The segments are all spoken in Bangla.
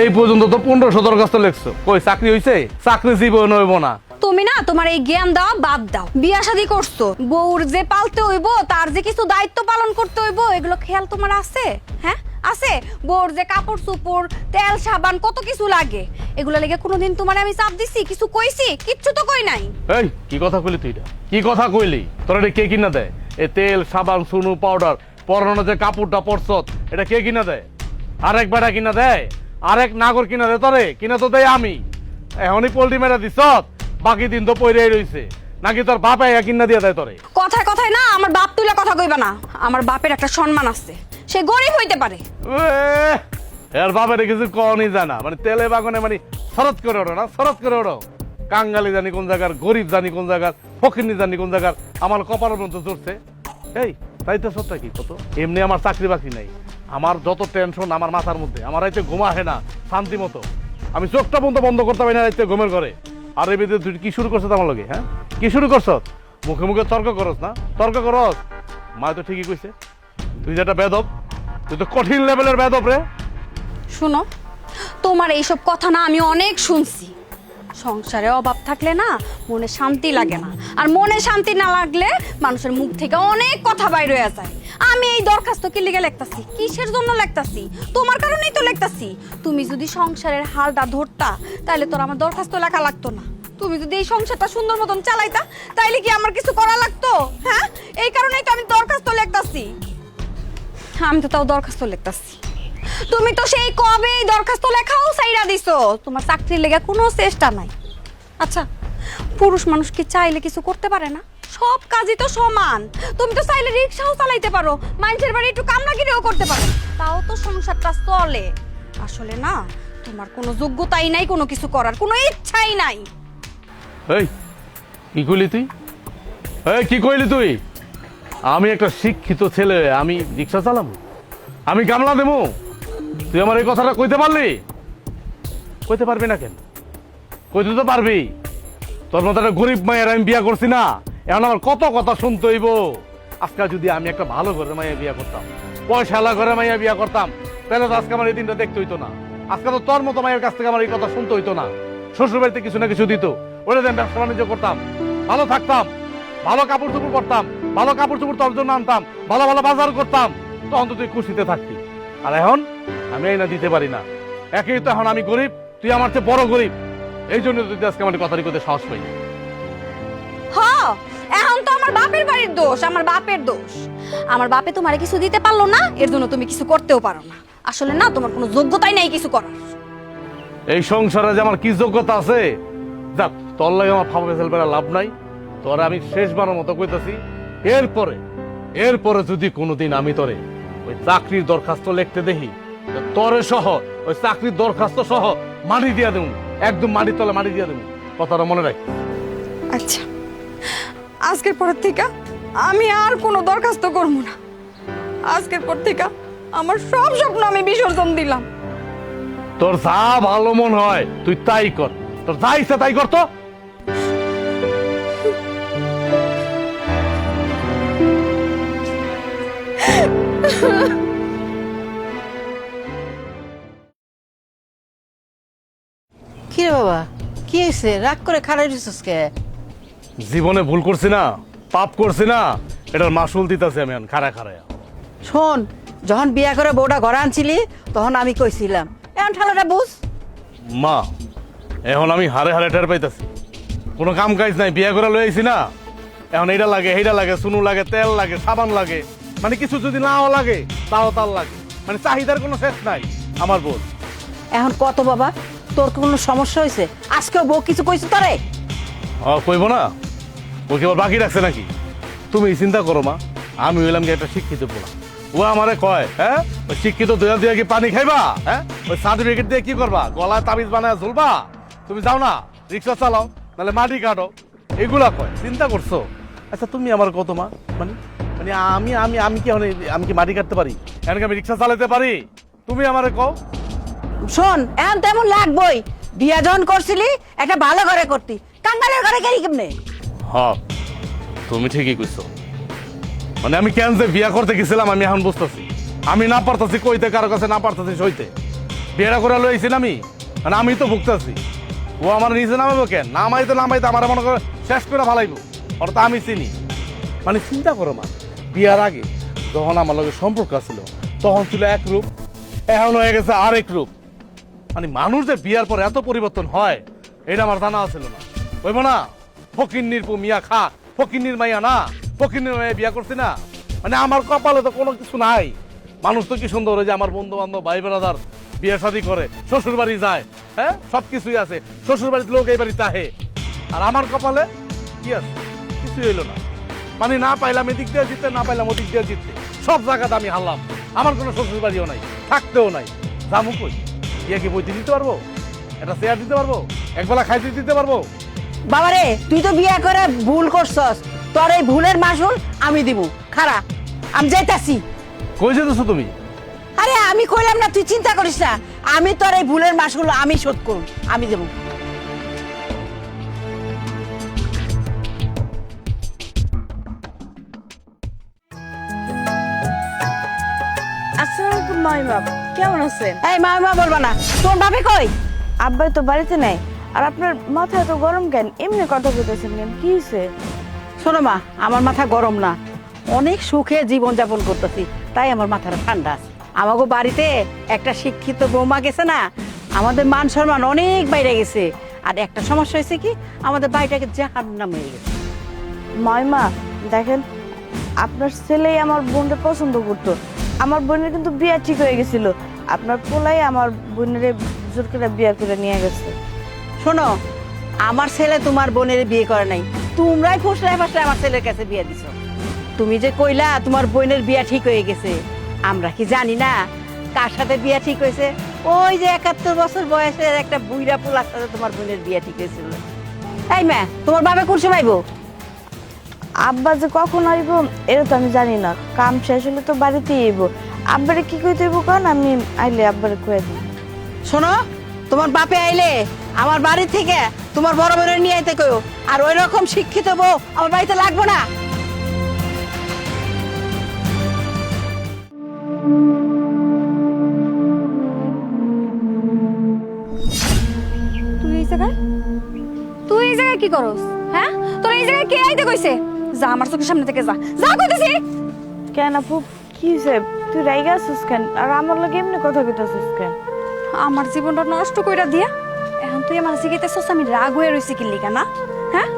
এই পর্যন্ত তো পনেরো সতেরো কাছ লেখছো। কই চাকরি হইছে? চাকরি জীবন হইব না। তুমি না তোমার এই জ্ঞান দেওয়া বাদ দাও। বিয়া শাদি করছ। বউর যে পালতে হইব তার যে কিছু দায়িত্ব পালন করতে হইব এগুলো খেয়াল তোমার আছে? হ্যাঁ? আছে? বউর যে কাপড় চোপড় তেল সাবান কত কিছু লাগে। এগুলো লেগে কোনোদিন তোমার আমি চাপ দিছি কিছু কইছি? কিচ্ছু তো কই নাই। এই কি কথা কইলি তুই এটা? কি কথা কইলি? তোরা এটা কে কিনা দেয়? এ তেল সাবান সুনু পাউডার পরানো যে কাপড়টা পরছত এটা কে কিনা দেয়? আরেক বেটা কিনা দেয়? আরেক নাগর কিনা দেয় তোরে কিনা তো দেয় আমি। এখনই পোল্ট্রি মেরা দিছত বাকি দিন তো পইরাই রইছে। নাকি তোর বাপ কিনা দিয়ে দেয় তোরে? কথায় কথায় না আমার বাপ তুলে কথা কইবা না। আমার বাপের একটা সম্মান আছে। সে গরিব হইতে পারে। এর বাপের কিছু কনই জানা। মানে তেলে বাগানে মানে শরৎ করে ওঠো না শরৎ করে ওঠো কাঙ্গালি জানি কোন জায়গার গরিব জানি কোন জায়গার ফকিরনি জানি কোন জায়গার। আমার কপালের মতো চড়ছে। এই তাই তো সত্যি কি কত? এমনি আমার চাকরি বাকরি নাই। আমার যত টেনশন আমার মাথার মধ্যে, আমার রাইতে ঘুম আসে না, শান্তি মতো। আমি চোখটা বন্ধ বন্ধ করতে পারি না রাইতে ঘুমের ঘরে। আর এই ভিতরে তুই কি শুরু করছ আমার লগে হ্যাঁ? কি শুরু করছ? মুখে মুখে তর্ক করস না, তর্ক করস। মা তো ঠিকই কইছে, তুই যেটা বেদব, তুই তো কঠিন লেভেলের বেদব রে। শুনো, তোমার এইসব কথা না আমি অনেক শুনছি। সংসারে অভাব থাকলে না মনে শান্তি লাগে না। আর মনে শান্তি না লাগলে মানুষের মুখ থেকে অনেক কথা বাইর হয়ে যায়। আমি এই দরখাস্ত কি লিখে লিখতাছি? কিসের জন্য লিখতাছি? তোমার কারণেই তো লিখতাছি। তুমি যদি সংসারের হালটা ধরতা তাহলে তোর আমার দরখাস্ত লেখা লাগতো না। তুমি যদি এই সংসারটা সুন্দর মতন চালাইতা, তাইলে কি আমার কিছু করা লাগতো? হ্যাঁ? এই কারণেই তো আমি দরখাস্ত লিখতাছি। আমি তো তাও দরখাস্ত লিখতাছি। তুমি তো সেই কবে দরখাস্ত লেখাও সাইরা দিছো। তোমার চাকরির লেগে কোনো চেষ্টা নাই। আচ্ছা পুরুষ মানুষ কি চাইলে কিছু করতে পারে না? সব কাজই তো সমান। তুমি তো চাইলে রিক্সাও চালাইতে পারো। মানুষের বাড়ি একটু কামনাগিরিও করতে পারো। তাও তো সংসারটা চলে। আসলে না, তোমার কোনো যোগ্যতাই নাই কোনো কিছু করার, কোনো ইচ্ছাই নাই। এই, কি কইলি তুই? এই, কি কইলি তুই? আমি একটা শিক্ষিত ছেলে, আমি রিক্সা চালাবো? আমি গামলা দেবো? তুই আমার এই কথাটা কইতে পারলি? কইতে পারবি না কেন? কইতে তো পারবি। তোর মতো একটা গরিব মায়ের আমি বিয়া করছি না। এখন আমার কত কথা শুনতে হইব? আজকাল যদি আমি একটা ভালো ঘরে মাইয়া বিয়া করতাম পয়সালা ঘরে মাইয়া বিয়া করতাম, তাহলে তো আজকে আমার এই দিনটা দেখতে হইতো না। আজকে তো তোর মতো মায়ের কাছ থেকে আমার এই কথা শুনতে হইতো না। শ্বশুর বাড়িতে কিছু না কিছু দিত। ওটা আমি ব্যবসা বাণিজ্য করতাম। ভালো থাকতাম। ভালো কাপড় চোপড় পরতাম। ভালো কাপড় চোপড় তোর জন্য আনতাম। ভালো ভালো বাজার করতাম। তখন তো তুই খুশিতে থাকতি। আর এখন আমি এই না দিতে পারি না। একই তো এখন আমি গরিব তুই আমার চেয়ে বড় গরিব। এই জন্য তুই আজকে আমার কথাটি করতে সাহস পাই হ এখন তো আমার বাপের বাড়ির দোষ আমার বাপের দোষ। আমার বাপে তোমারে কিছু দিতে পারল না এর জন্য তুমি কিছু করতেও পারো না। আসলে না তোমার কোনো যোগ্যতাই নাই কিছু করার। এই সংসারে যে আমার কি যোগ্যতা আছে? যাক তোর লাগে আমার ফাঁপা ফেসেল বেড়া লাভ নাই। তোর আমি শেষবারের মতো কইতাছি এরপরে এরপরে যদি কোনোদিন আমি তোরে চাকরির দরখাস্ত লিখতে দেখি তোরে সহ ওই চাকরির দরখাস্ত সহ মাটি দিয়া দেবো একদম মাটির তলে মাটি দিয়া দেবো কথাটা মনে রাখ। আচ্ছা আজকের পরের থেকে আমি আর কোনো দরখাস্ত করব না। আজকের পর থেকে আমার সব স্বপ্ন আমি বিসর্জন দিলাম। তোর যা ভালো মন হয় তুই তাই কর। তোর যা ইচ্ছা তাই কর তো। কি রে বাবা? কি হয়েছে? রাগ করে দিছিস কে? জীবনে ভুল করছি না পাপ করছি না এটার মাসুল দিতেছি আমি এখন খাড়া খাড়ায় শোন যখন বিয়া করে বউটা ঘরে আনছিলি তখন আমি কইছিলাম এখন ঠালাটা বুঝ। মা এখন আমি হারে হারে টের পাইতেছি। কোনো কাম কাজ নাই বিয়া করে লই আইছি না। এখন এইটা লাগে এইটা লাগে সুনু লাগে তেল লাগে সাবান লাগে। মানে কিছু যদি নাও লাগে তাও তার লাগে। মানে চাহিদার কোনো শেষ নাই আমার বোন। এখন কত বাবা? তোর কি কোনো সমস্যা হয়েছে? আজকেও বউ কিছু কইছে তোরে? কইব না। ও কি আবার বাকি রাখছে নাকি? তুমি চিন্তা করো মা আমি হইলাম যে একটা শিক্ষিত পোলা। ও আমারে কয় হ্যাঁ? ওই শিক্ষিত দুয়া দিয়ে কি পানি খাইবা? হ্যাঁ? ওই সার্টিফিকেট দিয়ে কি করবা? গলায় তাবিজ বানায় ঝুলবা? তুমি যাও না রিক্সা চালাও নাহলে মাটি কাটো। এগুলা কয় চিন্তা করছ? আচ্ছা তুমি আমার কত মা? মানে মানে আমি আমি আমি কি এই- আমি কি মাটি কাটতে পারি? এখন কি আমি রিক্সা চালাতে পারি? তুমি আমারে কও। শোন এখন তেমন লাগবই। বিয়া যখন করছিলি একটা ভালো ঘরে করতি। কাঙ্গালের ঘরে গেলি কেমনে? হ্যাঁ তুমি ঠিকই কইছো। মানে আমি কেন যে বিয়া করতে গেছিলাম আমি এখন বুঝতেছি। আমি না পারতাছি কইতে কারও কাছে না পারতাছি সইতে। বিয়েটা করে লইছি আমি মানে আমি তো ভুগতেছি। ও আমার নিচে নামাবো কেন? নামাইতে নামাইতে আমার মনে করে শেষ করে ভালাইবো। তো আমি চিনি। মানে চিন্তা করো মা বিয়ার আগে যখন আমার লগে সম্পর্ক ছিল তখন ছিল এক রূপ, এখন হয়ে গেছে আরেক রূপ। মানে মানুষ যে বিয়ার পর এত পরিবর্তন হয়, এটা আমার জানা ছিল না। বলব না, ফকিন্নির পু মিয়া খা, ফকিন্নির মাইয়া না, ফকিন্নির মাইয়া বিয়া করছি না। মানে আমার কপালে তো কোনো কিছু নাই। মানুষ তো কি সুন্দর যে আমার বন্ধু বান্ধব ভাই বেড়াদার বিয়ে শাদী করে শ্বশুর বাড়ি যায় হ্যাঁ? সব কিছুই আছে শ্বশুর বাড়িতে লোক এই বাড়িতে আহে। আর আমার কপালে কি আছে? কিছুই হইল না। মানে না পাইলাম এদিক দিয়ে জিততে না পাইলাম ওদিক দিয়ে জিততে সব জায়গাতে আমি হারলাম। আমার কোনো শ্বশুর বাড়িও নাই থাকতেও নাই। জামু কই? ইয়ে কি বইতে দিতে পারব? একটা চেয়ার দিতে পারব? একবেলা খাইতে দিতে পারব? বাবারে তুই তো বিয়া করে ভুল করছস। তোর এই ভুলের মাসুল আমি দিব। খারা আমি যাইতাছি। কই যেতেছো তুমি? আরে আমি কইলাম না তুই চিন্তা করিস না। আমি তোর এই ভুলের মাসুল আমি শোধ করুন আমি দেবো। কেমন আছেন? এই মা মা বলবা না তোর বাপে কই? আব্বাই তো বাড়িতে নাই আর আপনার মাথা এত গরম কেন? এমনি কথা বলতেছেন কেন? কি হয়েছে শোনো মা আমার মাথা গরম না। অনেক সুখে জীবন যাপন করতেছি তাই আমার মাথাটা ঠান্ডা আছে। আমাকে বাড়িতে একটা শিক্ষিত বৌমা গেছে না আমাদের মান সম্মান অনেক বাইরে গেছে। আর একটা সমস্যা হয়েছে কি আমাদের বাড়িটাকে জাহার নাম হয়ে গেছে। মাইমা দেখেন আপনার ছেলেই আমার বোনকে পছন্দ করতো। আমার বোনের কিন্তু বিয়া ঠিক হয়ে গেছিল। আপনার পোলাই আমার বোনের জোর বিয়া করে নিয়ে গেছে। শোনো, আমার ছেলে তোমার বোনের বিয়ে করে নাই। তোমরাই ফুসলাই ফাসলাই আমার ছেলের কাছে বিয়ে দিছো। তুমি যে কইলা তোমার বোনের বিয়া ঠিক হয়ে গেছে, আমরা কি জানি না কার সাথে বিয়া ঠিক হয়েছে? ওই যে একাত্তর বছর বয়সের একটা বুইরা পোলার সাথে তোমার বোনের বিয়া ঠিক হয়েছিল। এই মা, তোমার বাবা কোন সময়? আব্বা যে কখন আইব এটা তো আমি জানি না। কাম শেষ হলে তো বাড়িতেই আইব। আব্বারে কি কইতে হইব কারণ আমি আইলে আব্বারে কয়ে দিই। শোনো তোমার বাপে আইলে আমার বাড়ি থেকে তোমার বড় বোনের নিয়ে আইতে কইও। আর ওই রকম শিক্ষিত বউ আমার বাড়িতে লাগবো না। তুই এই জায়গায়? তুই এই জায়গায় কি করস? হ্যাঁ? তোর এই জায়গায় কে আইতে কইছে? যা আমার চোখের সামনে থেকে যা। যা কইতেছি। কেন আপু? কি হয়েছে তুই রাইগা আসিস কেন? আর আমার লগে এমনি কথা কইতাছিস কেন? আমার জীবনটা নষ্ট কইরা দিয়া এখন তুই আমার শিখাইতেছস আমি রাগ হয়ে রইছি কি লিগা না? হ্যাঁ?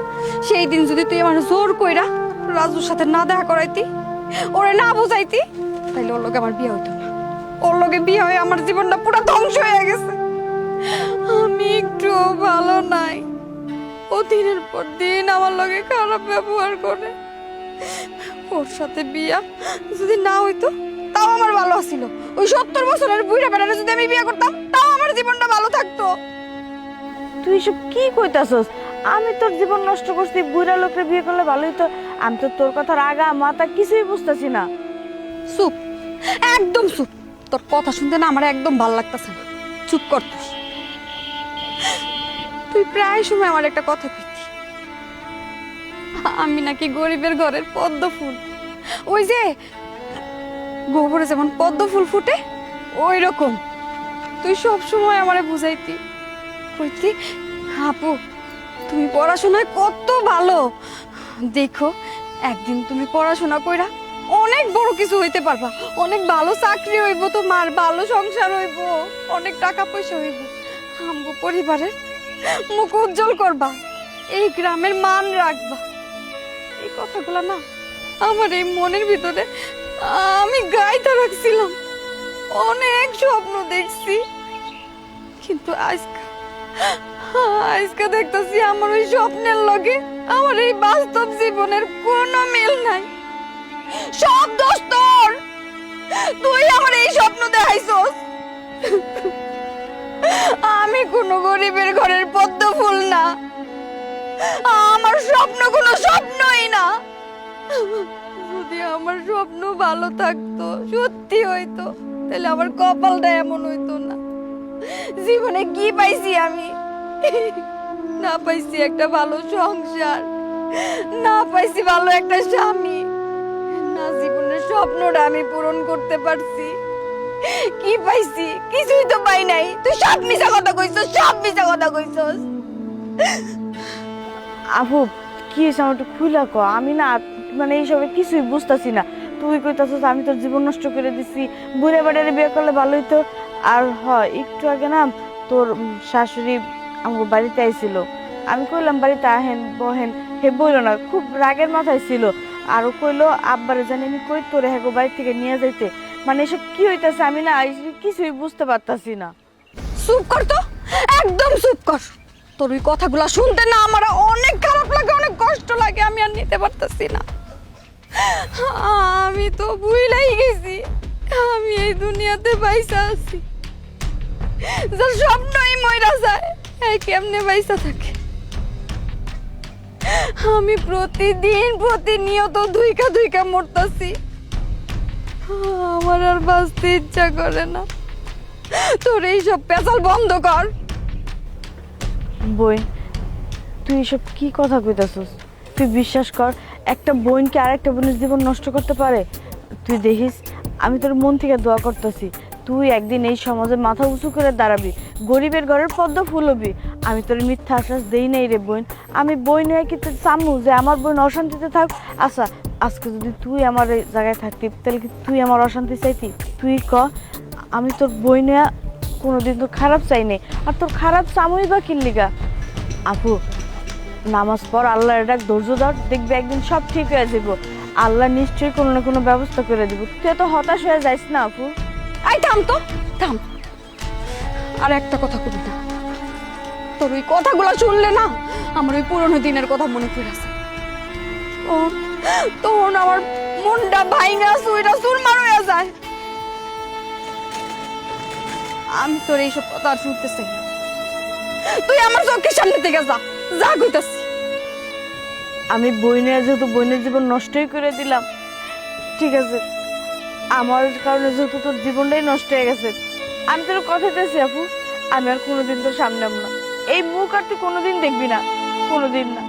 সেই দিন যদি তুই আমার জোর কইরা রাজুর সাথে না দেখা করাইতি ওরে না বুঝাইতি তাইলে ওর লগে আমার বিয়ে হইতো না। ওর লগে বিয়ে হয়ে আমার জীবনটা পুরো ধ্বংস হয়ে গেছে। আমি একটু ভালো নাই। ও দিনের পর দিন আমার লগে খারাপ ব্যবহার করে। ওর সাথে বিয়া যদি না হইতো তাও আমার ভালো ছিল ওই সত্তর বছরের বুড়া বেড়ারে যদি আমি বিয়ে করতাম তাও আমার জীবনটা ভালো থাকতো। তুই সব কি কইতাছস? আমি তোর জীবন নষ্ট করছি বুড়া লোকের বিয়ে করলে ভালোই তো আমি তো তোর কথার আগা মাথা কিছুই বুঝতেছি না। চুপ একদম চুপ। তোর কথা শুনতে না আমার একদম ভালো লাগতেছে না। চুপ কর তুই। তুই প্রায় সময় আমার একটা কথা কইতি। আমি নাকি গরিবের ঘরের পদ্ম ফুল। ওই যে, গোবরে যেমন পদ্ম ফুল ফুটে ওই রকম তুই সব সময় আমারে বুঝাইতি। কইতি, আপু, তুমি পড়াশোনায় কত ভালো। দেখো, একদিন তুমি পড়াশোনা কইরা অনেক বড় কিছু হইতে পারবা। অনেক ভালো চাকরি হইব তোমার, ভালো সংসার হইব, অনেক টাকা পয়সা হইব। আমগো পরিবারের মুখ উজ্জ্বল করবা। এই গ্রামের মান রাখবা। এই কথাগুলো না, আমার এই মনের ভিতরে আমি গাইতে রাখছিলাম। অনেক স্বপ্ন দেখছি। কিন্তু আজকে আজকে দেখতেছি আমার ওই স্বপ্নের লগে আমার এই বাস্তব জীবনের কোনো মিল নাই। সব দোষ তোর। তুই আমার এই স্বপ্ন দেখাইছস। আমি কোনো গরিবের ঘরের পদ্ম ফুল না। আমার স্বপ্ন কোনো স্বপ্নই না। যদি আমার স্বপ্ন ভালো থাকতো, সত্যি হইতো, তাহলে আমার কপালটা এমন হইতো না। জীবনে কি পাইছি আমি? না পাইছি একটা ভালো সংসার, না পাইছি ভালো একটা স্বামী। না জীবনের স্বপ্নটা আমি পূরণ করতে পারছি। কি পাইছি? কিছুই তো পাই নাই। তুই সব মিছা কথা কইছস, সব মিছা কথা কইছস। আপু কি হয়েছে আমার একটু ক আমি না মানে এইসবে কিছুই বুঝতেছি না। তুই কইতাছিস, আমি তোর জীবন নষ্ট করে দিছি। বুড়ে বাড়ির বিয়ে করলে ভালোই তো আর হ, একটু আগে না তোর শাশুড়ি আমার বাড়িতে আইছিল। আমি কইলাম, বাড়িতে আহেন, বহেন। হে বইলো না, খুব রাগের মাথায় ছিল। আর কইলো, আব্বারে জানি আমি কই তোরে হ্যাঁ বাড়ি থেকে নিয়ে যাইতে। মানে এসব কি হইতাছে? আমি না কিছুই বুঝতে পারতাছি না। চুপ কর তো, একদম চুপ কর। তোর ওই কথাগুলো শুনতে না আমার অনেক খারাপ লাগে, অনেক কষ্ট লাগে, আমি আর নিতে পারতাছি না। আমি তো ভুলাই গেছি, আমি এই দুনিয়াতে বাইসা আছি। যার স্বপ্নই ময়রা যায়, এই কেমনে বাইসা থাকে? আমি প্রতিদিন প্রতিনিয়ত দুইকা দুইকা মরতাছি। আমার আর বাঁচতে ইচ্ছা করে না। তোর এইসব পেশাল বন্ধ কর। বই, তুই এসব কি কথা কইতাছস? তুই বিশ্বাস কর, একটা বোনকে আরেকটা বোনের জীবন নষ্ট করতে পারে। তুই দেখিস, আমি তোর মন থেকে দোয়া করতেছি, তুই একদিন এই সমাজে মাথা উঁচু করে দাঁড়াবি, গরিবের ঘরের পদ্ম ফুল হবি। আমি তোর মিথ্যা আশ্বাস দেই নাই রে বোন, আমি বই নয় কি তোর চামু যে আমার বোন অশান্তিতে থাক? আচ্ছা আজকে যদি তুই আমার এই জায়গায় থাকতি তাহলে কি তুই আমার অশান্তি চাইতি? তুই ক আমি তোর বই নয়া কোনোদিন তোর খারাপ চাই নাই। আর তোর খারাপ চামুই বা কিল্লিগা আপু নামাজ পড় আল্লাহর ডাক ধৈর্য ধর দেখবি একদিন সব ঠিক হয়ে যাব। আল্লাহ নিশ্চয়ই কোনো না কোনো ব্যবস্থা করে দিব। তুই এত হতাশ হয়ে যাইস না আপু। এই থাম তো থাম। আর একটা কথা কবি না তোর ওই কথাগুলো শুনলে না আমার ওই পুরনো দিনের কথা মনে পড়েছে ও তখন আমার মনটা ভাইঙ্গা সুইটা সুরমার হয়ে যায়। আমি তোর এইসব কথা আর শুনতে চাই তুই আমার চোখের সামনে থেকে যা যা কইতাছি। আমি বই নিয়ে যেহেতু বইনের জীবন নষ্টই করে দিলাম, ঠিক আছে, আমার কারণে যেহেতু তোর জীবনটাই নষ্ট হয়ে গেছে, আমি তোর কথা চাইছি আপু, আমি আর কোনোদিন তোর সামনে না। এই মুখ আর তুই কোনোদিন দেখবি না, কোনোদিন না।